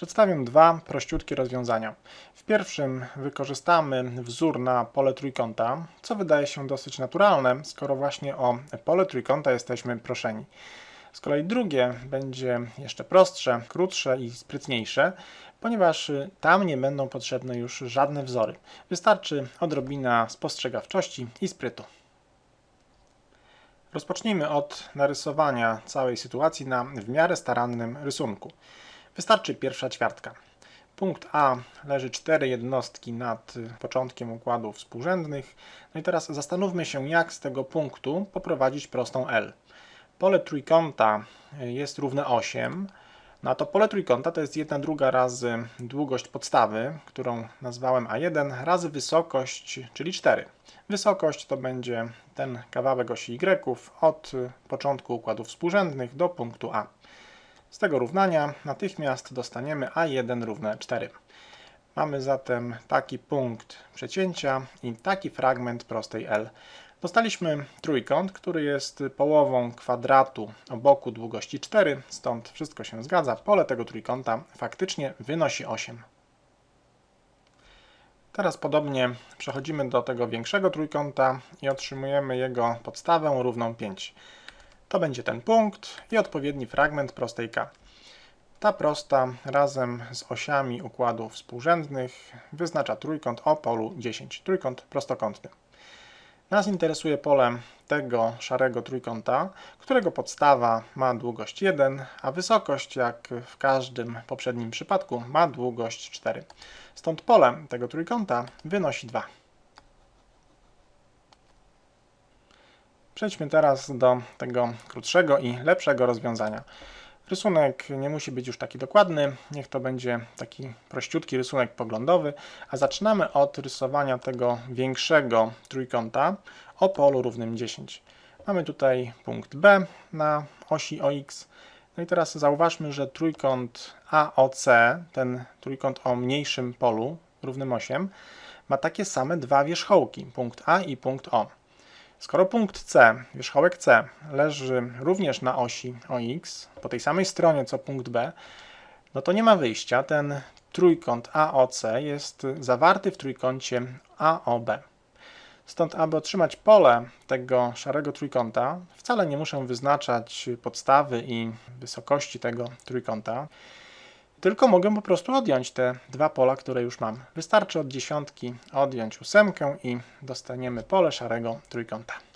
Przedstawię dwa prościutkie rozwiązania. W pierwszym wykorzystamy wzór na pole trójkąta, co wydaje się dosyć naturalne, skoro właśnie o pole trójkąta jesteśmy proszeni. Z kolei drugie będzie jeszcze prostsze, krótsze i sprytniejsze, ponieważ tam nie będą potrzebne już żadne wzory. Wystarczy odrobina spostrzegawczości i sprytu. Rozpocznijmy od narysowania całej sytuacji na w miarę starannym rysunku. Wystarczy pierwsza ćwiartka. Punkt A leży cztery jednostki nad początkiem układów współrzędnych. No i teraz zastanówmy się, jak z tego punktu poprowadzić prostą L. Pole trójkąta jest równe 8. No a to pole trójkąta to jest 1 druga razy długość podstawy, którą nazwałem A1, razy wysokość, czyli 4. Wysokość to będzie ten kawałek osi Y od początku układów współrzędnych do punktu A. Z tego równania natychmiast dostaniemy A1 równe 4. Mamy zatem taki punkt przecięcia i taki fragment prostej L. Dostaliśmy trójkąt, który jest połową kwadratu o boku długości 4, stąd wszystko się zgadza. Pole tego trójkąta faktycznie wynosi 8. Teraz podobnie przechodzimy do tego większego trójkąta i otrzymujemy jego podstawę równą 5. To będzie ten punkt i odpowiedni fragment prostej K. Ta prosta razem z osiami układów współrzędnych wyznacza trójkąt o polu 10, trójkąt prostokątny. Nas interesuje pole tego szarego trójkąta, którego podstawa ma długość 1, a wysokość, jak w każdym poprzednim przypadku, ma długość 4. Stąd pole tego trójkąta wynosi 2. Przejdźmy teraz do tego krótszego i lepszego rozwiązania. Rysunek nie musi być już taki dokładny, niech to będzie taki prościutki rysunek poglądowy, a zaczynamy od rysowania tego większego trójkąta o polu równym 10. Mamy tutaj punkt B na osi OX. No i teraz zauważmy, że trójkąt AOC, ten trójkąt o mniejszym polu równym 8, ma takie same dwa wierzchołki, punkt A i punkt O. Skoro punkt C, wierzchołek C, leży również na osi OX, po tej samej stronie co punkt B, no to nie ma wyjścia. Ten trójkąt AOC jest zawarty w trójkącie AOB. Stąd, aby otrzymać pole tego szarego trójkąta, wcale nie muszę wyznaczać podstawy i wysokości tego trójkąta, tylko mogę po prostu odjąć te dwa pola, które już mam. Wystarczy od dziesiątki odjąć ósemkę i dostaniemy pole szarego trójkąta.